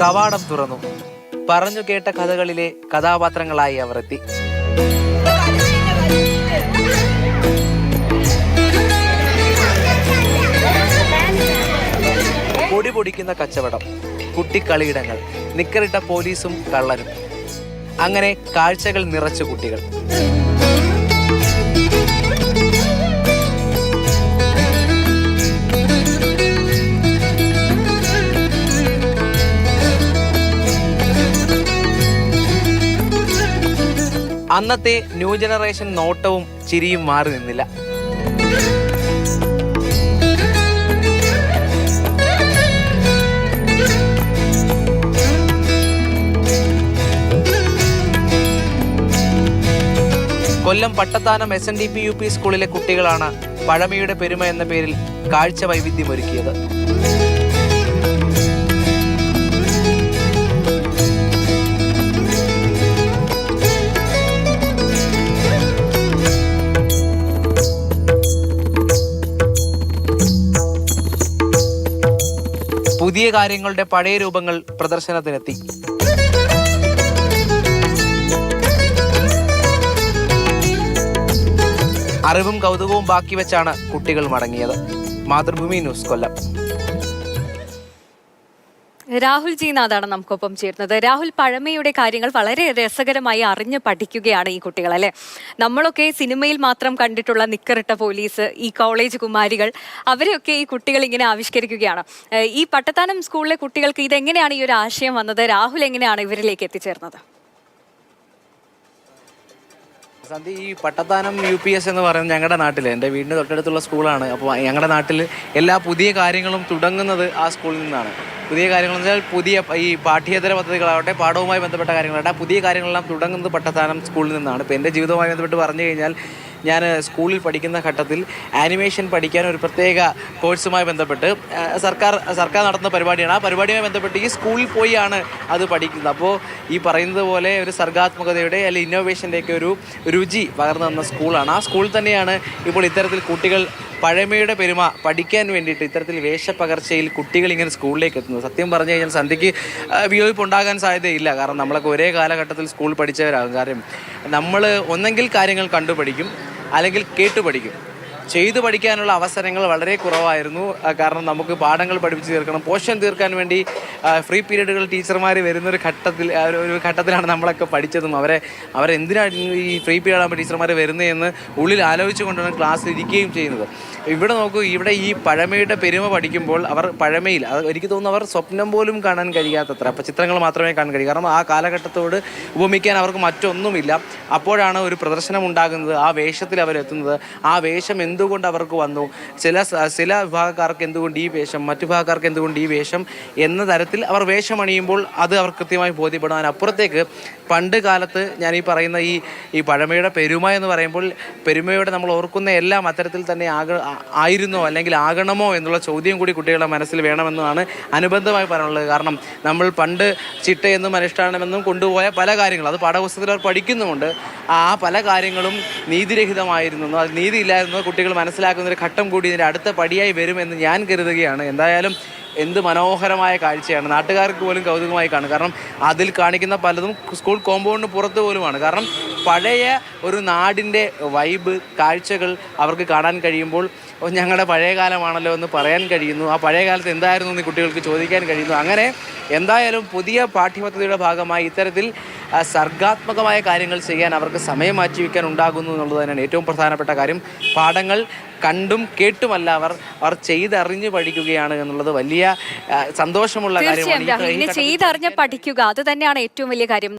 കവാടം തുറന്നു. പറഞ്ഞു കേട്ട കഥകളിലെ കഥാപാത്രങ്ങളായി അവർ എത്തി. പൊടി പൊടിക്കുന്ന കച്ചവടം കുട്ടിക്കളിയിടങ്ങൾ നിക്കറിട്ട പോലീസും കള്ളനും. അങ്ങനെ കാഴ്ചകൾ നിറച്ച കുട്ടികൾ. അന്നത്തെ ന്യൂ ജനറേഷൻ നോട്ടവും ചിരിയും മാറി നിന്നില്ല. Kollam Pattathanam S N D P U P സ്കൂളിലെ കുട്ടികളാണ് പഴമയുടെ പെരുമ എന്ന പേരിൽ കാഴ്ച വൈവിധ്യം പുതിയ കാര്യങ്ങളുടെ പഴയ രൂപങ്ങൾ പ്രദർശനത്തിനെത്തി. അറിവും കൗതുകവും ബാക്കി വെച്ചാണ് കുട്ടികൾ മടങ്ങിയത്. മാതൃഭൂമി ന്യൂസ് കൊല്ലം. രാഹുൽ ജി നാഥാണ് നമുക്കൊപ്പം ചേരുന്നത്. രാഹുൽ പഴമയുടെ കാര്യങ്ങൾ വളരെ രസകരമായി അറിഞ്ഞ് പഠിക്കുകയാണ് ഈ കുട്ടികൾ അല്ലെ? നമ്മളൊക്കെ സിനിമയിൽ മാത്രം കണ്ടിട്ടുള്ള നിക്കറിട്ട പോലീസ് ഈ കോളേജ് കുമാരികൾ അവരെയൊക്കെ ഈ കുട്ടികൾ ഇങ്ങനെ ആവിഷ്കരിക്കുകയാണ്. ഈ പട്ടത്താനം സ്കൂളിലെ കുട്ടികൾക്ക് ഇതെങ്ങനെയാണ് ഈ ഒരു ആശയം വന്നത്? രാഹുൽ എങ്ങനെയാണ് ഇവരിലേക്ക് എത്തിച്ചേർന്നത്? സന്ധി ഈ പട്ടത്താനം യു പി എസ് എന്ന് പറയുന്നത് ഞങ്ങളുടെ നാട്ടിൽ എന്റെ വീടിന്റെ തൊട്ടടുത്തുള്ള സ്കൂളാണ്. അപ്പോൾ ഞങ്ങളുടെ നാട്ടിൽ എല്ലാ പുതിയ കാര്യങ്ങളും തുടങ്ങുന്നത് ആ സ്കൂളിൽ നിന്നാണ്. പുതിയ കാര്യങ്ങൾ എന്ന് വെച്ചാൽ പുതിയ ഈ പാഠ്യേതര പദ്ധതികളാവട്ടെ പാഠവുമായി ബന്ധപ്പെട്ട കാര്യങ്ങളാവട്ടെ പുതിയ കാര്യങ്ങളെല്ലാം തുടങ്ങുന്നത് പട്ടത്താനം സ്കൂളിൽ നിന്നാണ്. ഇപ്പോൾ എന്റെ ജീവിതവുമായി ബന്ധപ്പെട്ട് പറഞ്ഞു കഴിഞ്ഞാൽ ഞാൻ സ്കൂളിൽ പഠിക്കുന്ന ഘട്ടത്തിൽ ആനിമേഷൻ പഠിക്കാൻ ഒരു പ്രത്യേക കോഴ്സുമായി ബന്ധപ്പെട്ട് സർക്കാർ സർക്കാർ നടത്തുന്ന പരിപാടിയാണ്. ആ പരിപാടിയുമായി ബന്ധപ്പെട്ട് ഈ സ്കൂളിൽ പോയാണ് അത് പഠിക്കുന്നത്. അപ്പോൾ ഈ പറയുന്നത് പോലെ ഒരു സർഗാത്മകതയുടെ അല്ലെങ്കിൽ ഇന്നോവേഷന്റെയൊക്കെ ഒരു രുചി പകർന്നു തന്ന സ്കൂളാണ്. ആ സ്കൂളിൽ തന്നെയാണ് ഇപ്പോൾ ഇത്തരത്തിൽ കുട്ടികൾ പഴമയുടെ പെരുമ പഠിക്കാൻ വേണ്ടിയിട്ട് ഇത്തരത്തിൽ വേഷപ്പകർച്ചയിൽ കുട്ടികൾ ഇങ്ങനെ സ്കൂളിലേക്ക് എത്തുന്നത്. സത്യം പറഞ്ഞു കഴിഞ്ഞാൽ സന്ധ്യയ്ക്ക് വിയോജിപ്പ് ഉണ്ടാകാൻ സാധ്യതയില്ല. കാരണം നമ്മളൊക്കെ ഒരേ കാലഘട്ടത്തിൽ സ്കൂളിൽ പഠിച്ചവരാകും. കാര്യം നമ്മൾ ഒന്നെങ്കിൽ കാര്യങ്ങൾ കണ്ടുപഠിക്കും. അല്ലെങ്കിൽ കേട്ടു പഠിക്കും. ചെയ്തു പഠിക്കാനുള്ള അവസരങ്ങൾ വളരെ കുറവായിരുന്നു. കാരണം നമുക്ക് പാഠങ്ങൾ പഠിപ്പിച്ച് തീർക്കണം. പോഷൻ തീർക്കാൻ വേണ്ടി ഫ്രീ പീരീഡുകൾ ടീച്ചർമാർ വരുന്ന ഒരു ഘട്ടത്തിൽ ഒരു- ഘട്ടത്തിലാണ് നമ്മളൊക്കെ പഠിച്ചതും. അവരെ അവരെന്തിനാണ് ഈ ഫ്രീ പീരീഡ് ആകുമ്പോൾ ടീച്ചർമാർ വരുന്നതെന്ന് ഉള്ളിൽ ആലോചിച്ചുകൊണ്ടാണ് ക്ലാസ് ഇരിക്കുകയും ചെയ്യുന്നത്. ഇവിടെ നോക്കൂ ഇവിടെ ഈ പഴമയുടെ പെരുമ പഠിക്കുമ്പോൾ അവർ പഴമയിൽ അത് എനിക്ക് തോന്നുന്നു അവർ സ്വപ്നം പോലും കാണാൻ കഴിയാത്തത്ര. അപ്പോൾ ചിത്രങ്ങൾ മാത്രമേ കാണാൻ കഴിയൂ. കാരണം ആ കാലഘട്ടത്തോട് ഉപമിക്കാൻ അവർക്ക് മറ്റൊന്നുമില്ല. അപ്പോഴാണ് ഒരു പ്രദർശനം ഉണ്ടാകുന്നത് ആ വേഷത്തിൽ അവരെത്തുന്നത്. ആ വേഷം എന്തുകൊണ്ട് അവർക്ക് വന്നു? ചില ചില വിഭാഗക്കാർക്ക് എന്തുകൊണ്ട് ഈ വേഷം മറ്റു വിഭാഗക്കാർക്ക് എന്തുകൊണ്ട് ഈ വേഷം എന്ന തരത്തിൽ അവർ വേഷം അണിയുമ്പോൾ അത് അവർ കൃത്യമായി ബോധ്യപ്പെടും അപ്പുറത്തേക്ക് പണ്ട് കാലത്ത് ഞാൻ ഈ പറയുന്ന ഈ ഈ പഴമയുടെ പെരുമ എന്ന് പറയുമ്പോൾ പെരുമയോടെ നമ്മൾ ഓർക്കുന്ന എല്ലാം അത്തരത്തിൽ തന്നെ ആക ആയിരുന്നോ അല്ലെങ്കിൽ ആകണമോ എന്നുള്ള ചോദ്യം കൂടി കുട്ടികളുടെ മനസ്സിൽ വേണമെന്നാണ് അനുബന്ധമായി പറയാനുള്ളത്. കാരണം നമ്മൾ പണ്ട് ചിട്ടയെന്നും അനുഷ്ഠാനമെന്നും കൊണ്ടുപോയ പല കാര്യങ്ങളും അത് പാഠപുസ്തകത്തിൽ അവർ പഠിക്കുന്നുമുണ്ട്. ആ പല കാര്യങ്ങളും നീതിരഹിതമായിരുന്നു. അത് നീതിയില്ലായിരുന്നു കുട്ടികൾ മനസ്സിലാക്കുന്ന ഒരു ഘട്ടം കൂടി ഇതിന്റെ അടുത്ത പടിയായി വരുമെന്ന് ഞാൻ കരുതുകയാണ്. എന്തായാലും എന്ത് മനോഹരമായ കാഴ്ചയാണ്. നാട്ടുകാർക്ക് പോലും കൗതുകമായി കാണും. കാരണം അതിൽ കാണിക്കുന്ന പലതും സ്കൂൾ കോമ്പൗണ്ടിന് പുറത്ത് പോലുമാണ്. കാരണം പഴയ ഒരു നാടിന്റെ വൈബ് കാഴ്ചകൾ അവർക്ക് കാണാൻ കഴിയുമ്പോൾ "ഓ, ഞങ്ങളുടെ പഴയ കാലമാണല്ലോ എന്ന് പറയാൻ കഴിയുന്നു. ആ പഴയ കാലത്ത് എന്തായിരുന്നു എന്ന് കുട്ടികൾക്ക് ചോദിക്കാൻ കഴിയുന്നു. അങ്ങനെ എന്തായാലും പുതിയ പാഠ്യപദ്ധതിയുടെ ഭാഗമായി ഇത്തരത്തിൽ സർഗാത്മകമായ കാര്യങ്ങൾ ചെയ്യാൻ അവർക്ക് സമയം മാറ്റി മാറ്റിവെക്കാൻ ഉണ്ടാകുന്നു എന്നുള്ളത് തന്നെയാണ് ഏറ്റവും പ്രധാനപ്പെട്ട കാര്യം. പാഠങ്ങൾ കണ്ടും കേട്ടുമല്ല അവർ അവർ ചെയ്തറിഞ്ഞ് പഠിക്കുകയാണ് എന്നുള്ളത് വലിയ സന്തോഷമുള്ള കാര്യമാണ്. ചെയ്തറിഞ്ഞ് പഠിക്കുക അത് തന്നെയാണ് ഏറ്റവും വലിയ കാര്യം.